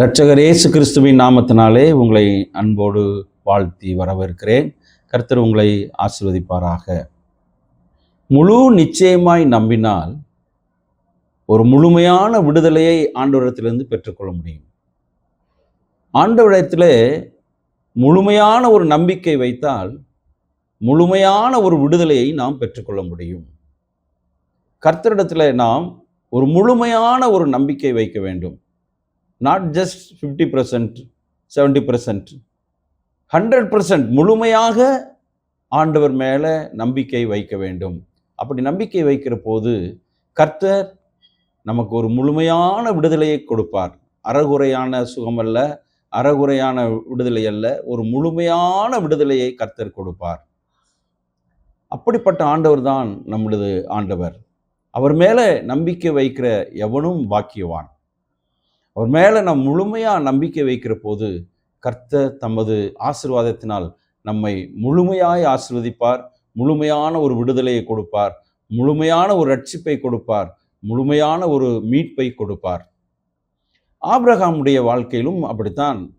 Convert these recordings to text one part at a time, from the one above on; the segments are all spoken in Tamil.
இரட்சகர் இயேசு கிறிஸ்துவின் நாமத்தினாலே உங்களை அன்போடு வாழ்த்தி வரவேற்கிறேன். கர்த்தர் உங்களை ஆசிர்வதிப்பாராக. முழு நிச்சயமாய் நம்பினால் ஒரு முழுமையான விடுதலையை ஆண்டவரிடத்திலிருந்து பெற்றுக்கொள்ள முடியும். ஆண்டவரிடத்தில் முழுமையான ஒரு நம்பிக்கை வைத்தால் முழுமையான ஒரு விடுதலையை நாம் பெற்றுக்கொள்ள முடியும். கர்த்தரிடத்தில் நாம் ஒரு முழுமையான ஒரு நம்பிக்கை வைக்க வேண்டும். Not just fifty percent seventy percent hundred percent முழுமையாக ஆண்டவர் மேலே நம்பிக்கை வைக்க வேண்டும். அப்படி நம்பிக்கை வைக்கிற போது கர்த்தர் நமக்கு ஒரு முழுமையான விடுதலையை கொடுப்பார். அறகுறையான சுகமல்ல அறகுறையான விடுதலை அல்ல ஒரு முழுமையான விடுதலையை கர்த்தர் கொடுப்பார். அப்படிப்பட்ட ஆண்டவர் தான் நம்மளது ஆண்டவர். அவர் மேலே நம்பிக்கை வைக்கிற எவனும் பாக்கியவான். அவர் மேலே நம் முழுமையாக நம்பிக்கை வைக்கிற போது கர்த்தர் தமது ஆசிர்வாதத்தினால் நம்மை முழுமையாய் ஆசிர்வதிப்பார் முழுமையான ஒரு விடுதலையை கொடுப்பார் முழுமையான ஒரு ரட்சிப்பை கொடுப்பார் முழுமையான ஒரு மீட்பை கொடுப்பார். ஆப்ரஹாமுடைய வாழ்க்கையிலும் அப்படித்தான்.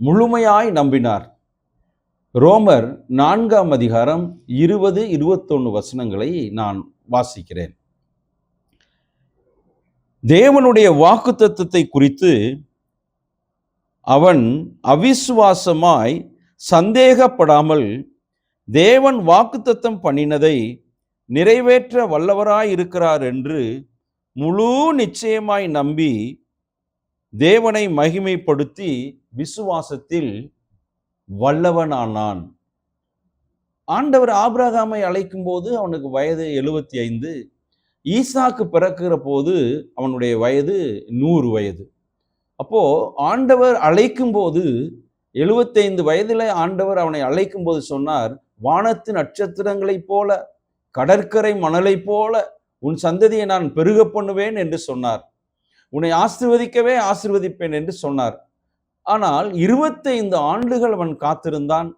முழுமையாய் நம்பினார். ரோமர் நான்காம் அதிகாரம் இருபது இருபத்தொன்று வசனங்களை நான் வாசிக்கிறேன். தேவனுடைய வாக்குத்தத்தத்தை குறித்து அவன் அவிசுவாசமாய் சந்தேகப்படாமல் தேவன் வாக்குத்தத்தம் பண்ணினதை நிறைவேற்ற வல்லவராய் இருக்கிறார் என்று முழு நிச்சயமாய் நம்பி தேவனை மகிமைப்படுத்தி விசுவாசத்தில் வல்லவனானான். ஆண்டவர் ஆபிரகாமை அழைக்கும் போது அவனுக்கு வயது எழுபத்தி ஐந்து. ஈசாக்கு பிறக்கிற போது அவனுடைய வயது நூறு வயது. அப்போ ஆண்டவர் அழைக்கும் போது எழுபத்தைந்து வயதில் ஆண்டவர் அவனை அழைக்கும் போது சொன்னார் வானத்து நட்சத்திரங்களைப் போல கடற்கரை மணலைப் போல உன் சந்ததியை நான் பெருக பண்ணுவேன் என்று சொன்னார். உன்னை ஆசிர்வதிக்கவே ஆசிர்வதிப்பேன் என்று சொன்னார். ஆனால் இருபத்தைந்து ஆண்டுகள் அவன் காத்திருந்தான்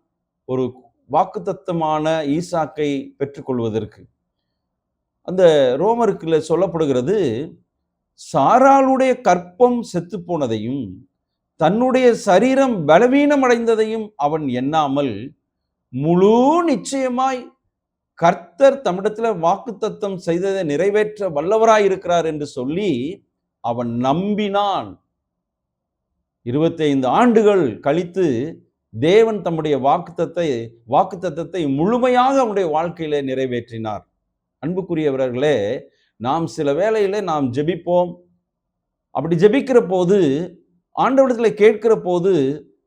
ஒரு வாக்குத்தத்தமான ஈசாக்கை பெற்றுக்கொள்வதற்கு. அந்த ரோமருக்குல சொல்லப்படுகிறது சாராளுடைய கற்பம் செத்து போனதையும் தன்னுடைய சரீரம் பலவீனம் அடைந்ததையும் அவன் எண்ணாமல் முழு நிச்சயமாய் கர்த்தர் தமிழத்தில் வாக்குத்தத்தம் செய்ததை நிறைவேற்ற வல்லவராய் இருக்கிறார் என்று சொல்லி அவன் நம்பினான். இருபத்தைந்து ஆண்டுகள் கழித்து தேவன் தம்முடைய வாக்குத்தத்தை வாக்குத்தத்தத்தை முழுமையாக அவனுடைய வாழ்க்கையில நிறைவேற்றினார். அன்புக்குரியவர்களே நாம் சில வேளையில நாம் ஜெபிப்போம். அப்படி ஜெபிக்கிற போது ஆண்டவடத்தில் கேட்கிற போது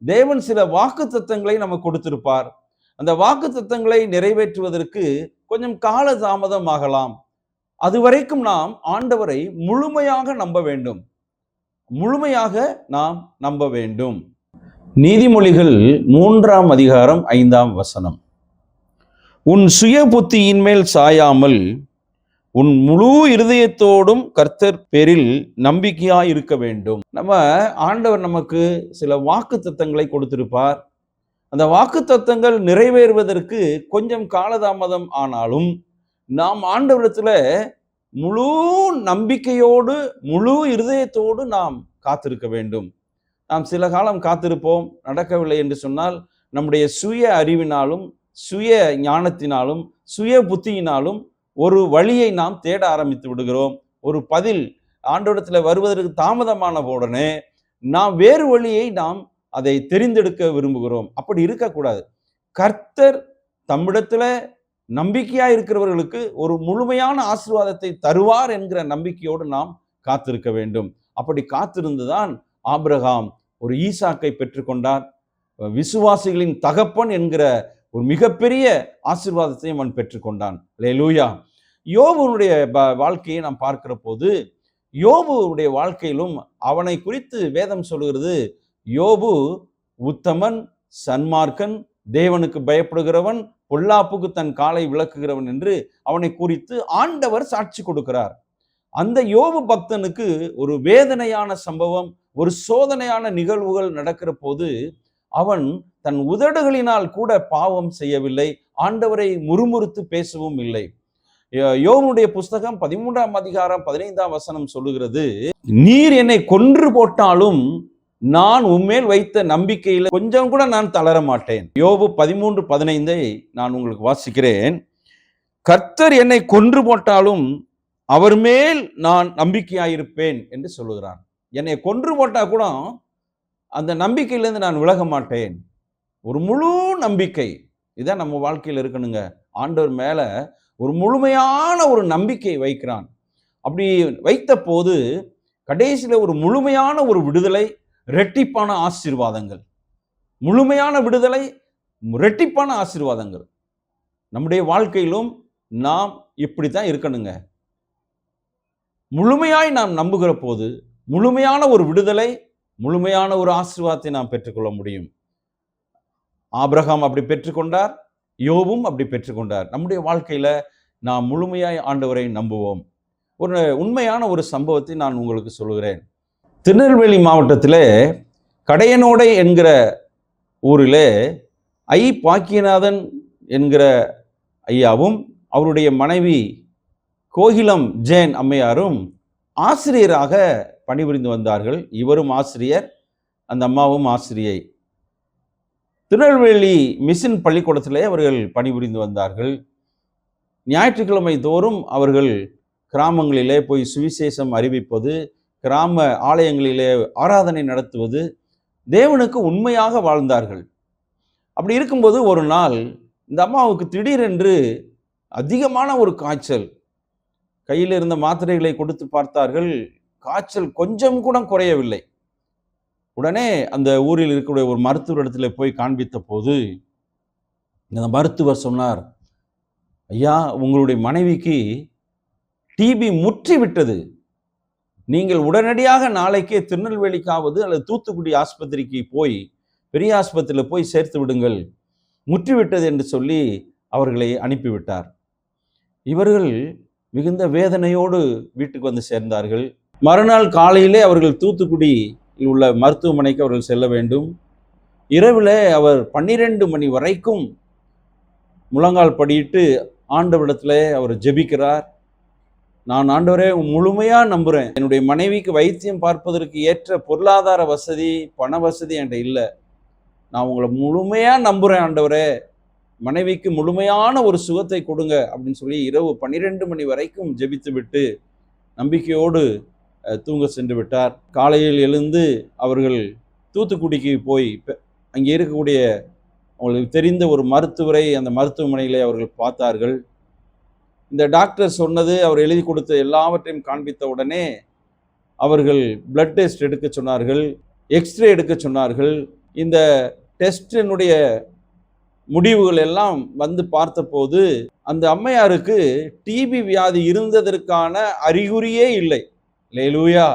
தேவன் சில வாக்கு தத்தங்களை நமக்கு கொடுத்திருப்பார். அந்த வாக்கு தத்தங்களை நிறைவேற்றுவதற்கு கொஞ்சம் கால தாமதம் ஆகலாம். அதுவரைக்கும் நாம் ஆண்டவரை முழுமையாக நம்ப வேண்டும். முழுமையாக நாம் நம்ப வேண்டும். நீதிமொழிகள் மூன்றாம் அதிகாரம் ஐந்தாம் வசனம். உன் சுய புத்தியின் மேல் சாயாமல் உன் முழு இருதயத்தோடும் கர்த்தர் பேரில் நம்பிக்கையாக இருக்க வேண்டும். நம்ம ஆண்டவர் நமக்கு சில வாக்கு தத்தங்களை கொடுத்திருப்பார். அந்த வாக்கு தத்தங்கள் நிறைவேறுவதற்கு கொஞ்சம் காலதாமதம் ஆனாலும் நாம் ஆண்டவரத்தில் முழு நம்பிக்கையோடு முழு இருதயத்தோடு நாம் காத்திருக்க வேண்டும். நாம் சில காலம் காத்திருப்போம் நடக்கவில்லை என்று சொன்னால் நம்முடைய சுய அறிவினாலும் சுய ஞானத்தினாலும் சுய புத்தியினாலும் ஒரு வழியை நாம் தேட ஆரம்பித்து விடுகிறோம். ஒரு பதில் ஆண்டோடத்தில் வருவதற்கு தாமதமான உடனே நாம் வேறு வழியை நாம் அதை தெரிந்தெடுக்க விரும்புகிறோம். அப்படி இருக்கக்கூடாது. கர்த்தர் தம்மிடத்தில் நம்பிக்கையாக இருக்கிறவர்களுக்கு ஒரு முழுமையான ஆசீர்வாதத்தை தருவார் என்கிற நம்பிக்கையோடு நாம் காத்திருக்க வேண்டும். அப்படி காத்திருந்துதான் ஆபிரகாம் ஒரு ஈசாக்கை பெற்றுக்கொண்டார். விசுவாசிகளின் தகப்பன் என்கிற ஒரு மிகப்பெரிய ஆசீர்வாதத்தையும் அவன் பெற்றுக்கொண்டான். லூயா யோபுனுடைய வாழ்க்கையை நாம் பார்க்கிற போது யோபுடைய வாழ்க்கையிலும் அவனை குறித்து வேதம் சொல்கிறது யோபு உத்தமன் சன்மார்க்கன் தேவனுக்கு பயப்படுகிறவன் பொல்லாப்புக்கு தன் காலை விளக்குகிறவன் என்று அவனை குறித்து ஆண்டவர் சாட்சி கொடுக்கிறார். அந்த யோபு பக்தனுக்கு ஒரு வேதனையான சம்பவம் ஒரு சோதனையான நிகழ்வுகள் நடக்கிற போது அவன் தன் உதடுகளினால் கூட பாவம் செய்யவில்லை. ஆண்டவரை முறுமுறுத்து பேசவும் இல்லை. யோவனுடைய புஸ்தகம் பதிமூன்றாம் அதிகாரம் பதினைந்தாம் வசனம் சொல்லுகிறது நீர் என்னை கொன்று போட்டாலும் நான் உம்மேல் வைத்த நம்பிக்கையில் கொஞ்சம் கூட நான் தளர மாட்டேன். யோபு பதிமூன்று பதினைந்தை நான் உங்களுக்கு வாசிக்கிறேன். கர்த்தர் என்னை கொன்று போட்டாலும் அவர் மேல் நான் நம்பிக்கையாயிருப்பேன் என்று சொல்லுகிறான். என்னை கொன்று போட்டா கூட அந்த நம்பிக்கையிலேருந்து நான் விலக மாட்டேன். ஒரு முழு நம்பிக்கை. இதான் நம்ம வாழ்க்கையில் இருக்கணுங்க. ஆண்டவர் மேலே ஒரு முழுமையான ஒரு நம்பிக்கை வைக்கிறான். அப்படி வைத்த போது கடைசியில் ஒரு முழுமையான ஒரு விடுதலை ரெட்டிப்பான ஆசீர்வாதங்கள். முழுமையான விடுதலை ரெட்டிப்பான ஆசீர்வாதங்கள். நம்முடைய வாழ்க்கையிலும் நாம் இப்படி தான் இருக்கணுங்க. முழுமையாய் நாம் நம்புகிற போது முழுமையான ஒரு விடுதலை முழுமையான ஒரு ஆசீர்வாதத்தை நாம் பெற்றுக்கொள்ள முடியும். ஆபிரகாம் அப்படி பெற்றுக்கொண்டார் யோவும் அப்படி பெற்றுக்கொண்டார். நம்முடைய வாழ்க்கையில் நாம் முழுமையாய் ஆண்டவரை நம்புவோம். ஒரு உண்மையான ஒரு சம்பவத்தை நான் உங்களுக்கு சொல்கிறேன் திருநெல்வேலி மாவட்டத்தில் கடையனோடை என்கிற ஊரிலே ஐ. பாக்கியநாதன் என்கிற ஐயாவும் அவருடைய மனைவி கோகிலம் ஜெயன் அம்மையாரும் ஆசிரியராக பணிபுரிந்து வந்தார்கள். இவரும் ஆசிரியர் அந்த அம்மாவும் ஆசிரியை. திருநெல்வேலி மிஷின் பள்ளிக்கூடத்திலே அவர்கள் பணிபுரிந்து வந்தார்கள். ஞாயிற்றுக்கிழமை தோறும் அவர்கள் கிராமங்களிலே போய் சுவிசேஷம் அறிவிப்பது கிராம ஆலயங்களிலே ஆராதனை நடத்துவது தேவனுக்கு உண்மையாக வாழ்ந்தார்கள். அப்படி இருக்கும்போது ஒரு நாள் இந்த அம்மாவுக்கு திடீரென்று அதிகமான ஒரு காய்ச்சல். கையில் இருந்த மாத்திரைகளை கொடுத்து பார்த்தார்கள். காய்ச்சல் கொஞ்சம் கூட குறையவில்லை. உடனே அந்த ஊரில் இருக்கக்கூடிய ஒரு மருத்துவர் இடத்துல போய் காண்பித்த போது இந்த மருத்துவர் சொன்னார் ஐயா உங்களுடைய மனைவிக்கு டிபி முற்றி விட்டது. நீங்கள் உடனடியாக நாளைக்கே திருநெல்வேலிக்காவது அல்லது தூத்துக்குடி ஆஸ்பத்திரிக்கு போய் பெரிய ஆஸ்பத்திரியில் போய் சேர்த்து விடுங்கள். முற்றிவிட்டது என்று சொல்லி அவர்களை அனுப்பிவிட்டார். இவர்கள் மிகுந்த வேதனையோடு வீட்டுக்கு வந்து சேர்ந்தார்கள். மறுநாள் காலையிலே அவர்கள் தூத்துக்குடி உள்ள மருத்துவமனைக்கு அவர்கள் செல்ல வேண்டும். இரவில் அவர் பன்னிரெண்டு மணி வரைக்கும் முழங்கால் படியிட்டு ஆண்டவரிடத்தில் அவர் ஜெபிக்கிறார். நான் ஆண்டவரே முழுமையாக நம்புகிறேன் என்னுடைய மனைவிக்கு வைத்தியம் பார்ப்பதற்கு ஏற்ற பொருளாதார வசதி பண வசதி என்கிட்ட இல்லை. நான் உங்களை முழுமையாக நம்புகிறேன் ஆண்டவரே. மனைவிக்கு முழுமையான ஒரு சுகத்தை கொடுங்க அப்படின்னு சொல்லி இரவு பன்னிரெண்டு மணி வரைக்கும் ஜெபித்து விட்டு நம்பிக்கையோடு தூங்க சென்று விட்டார். காலையில் எழுந்து அவர்கள் தூத்துக்குடிக்கு போய் அங்கே இருக்கக்கூடிய அவங்களுக்கு தெரிந்த ஒரு மருத்துவரை அந்த மருத்துவமனையிலே அவர்கள் பார்த்தார்கள். இந்த டாக்டர் சொன்னது அவர் எழுதி கொடுத்த எல்லாவற்றையும் காண்பித்த உடனே அவர்கள் பிளட் டெஸ்ட் எடுக்க சொன்னார்கள் எக்ஸ்ரே எடுக்க சொன்னார்கள். இந்த டெஸ்டினுடைய முடிவுகள் எல்லாம் வந்து பார்த்தபோது அந்த அம்மையாருக்கு டிபி வியாதி இருந்ததற்கான அறிகுறியே இல்லை. லேலூயா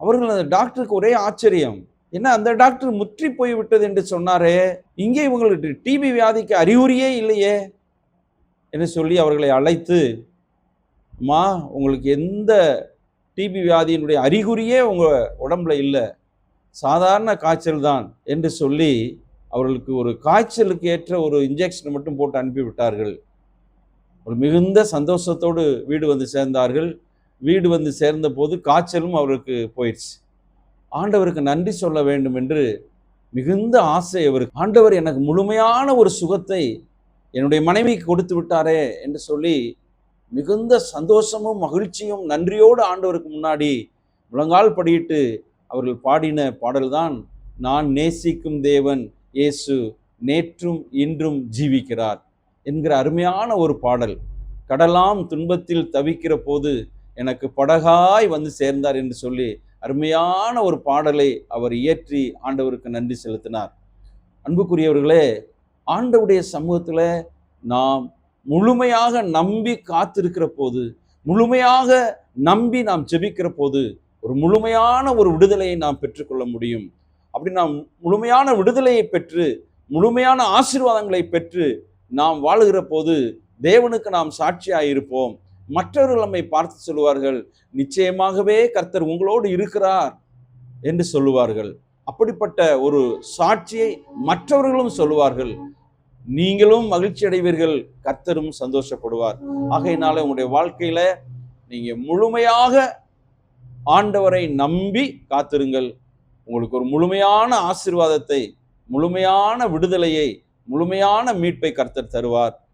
அவர்கள் அந்த டாக்டருக்கு ஒரே ஆச்சரியம். என்ன அந்த டாக்டர் முற்றி போய் விட்டது என்று சொன்னாரே? இங்கே இவங்களுக்கு டிபி வியாதிக்கு அறிகுறியே இல்லையே? என்று சொல்லி அவர்களை அழைத்து அம்மா உங்களுக்கு எந்த டிபி வியாதியினுடைய அறிகுறியே உங்கள் உடம்புல இல்லை. சாதாரண காய்ச்சல் தான். என்று சொல்லி அவர்களுக்கு ஒரு காய்ச்சலுக்கு ஏற்ற ஒரு இன்ஜெக்ஷன் மட்டும் போட்டு அனுப்பிவிட்டார்கள். ஒரு மிகுந்த சந்தோஷத்தோடு வீடு வந்து சேர்ந்தார்கள். வீடு வந்து சேர்ந்த போது காய்ச்சலும் அவருக்கு போயிடுச்சு. ஆண்டவருக்கு நன்றி சொல்ல வேண்டும் என்று மிகுந்த ஆசை அவருக்கு. ஆண்டவர் எனக்கு முழுமையான ஒரு சுகத்தை என்னுடைய மனைவிக்கு கொடுத்து விட்டாரே என்று சொல்லி மிகுந்த சந்தோஷமும் மகிழ்ச்சியும் நன்றியோடு ஆண்டவருக்கு முன்னாடி முழங்கால் படியிட்டு அவர்கள் பாடின பாடல்தான் நான் நேசிக்கும் தேவன் இயேசு நேற்றும் இன்றும் ஜீவிக்கிறார் என்கிற அருமையான ஒரு பாடல். கடலாம் துன்பத்தில் தவிக்கிற போது எனக்கு படகாய் வந்து சேர்ந்தார் என்று சொல்லி அருமையான ஒரு பாடலை அவர் இயற்றி ஆண்டவருக்கு நன்றி செலுத்தினார். அன்புக்குரியவர்களே ஆண்டவுடைய சமூகத்தில் நாம் முழுமையாக நம்பி காத்திருக்கிற போது முழுமையாக நம்பி நாம் ஜெபிக்கிற போது ஒரு முழுமையான ஒரு விடுதலையை நாம் பெற்றுக்கொள்ள முடியும். அப்படி நாம் முழுமையான விடுதலையை பெற்று முழுமையான ஆசீர்வாதங்களை பெற்று நாம் வாழுகிற போது தேவனுக்கு நாம் சாட்சியாக இருப்போம் மற்றவர்கள் நம்மை பார்த்து சொல்லுவார்கள் நிச்சயமாகவே கர்த்தர் உங்களோடு இருக்கிறார் என்று சொல்லுவார்கள். அப்படிப்பட்ட ஒரு சாட்சியை மற்றவர்களும் சொல்லுவார்கள். நீங்களும் மகிழ்ச்சி அடைவீர்கள் கர்த்தரும் சந்தோஷப்படுவார். ஆகையினால உங்களுடைய வாழ்க்கையில நீங்க முழுமையாக ஆண்டவரை நம்பி காத்திருங்கள். உங்களுக்கு ஒரு முழுமையான ஆசீர்வாதத்தை முழுமையான விடுதலையை முழுமையான மீட்பை கர்த்தர் தருவார்.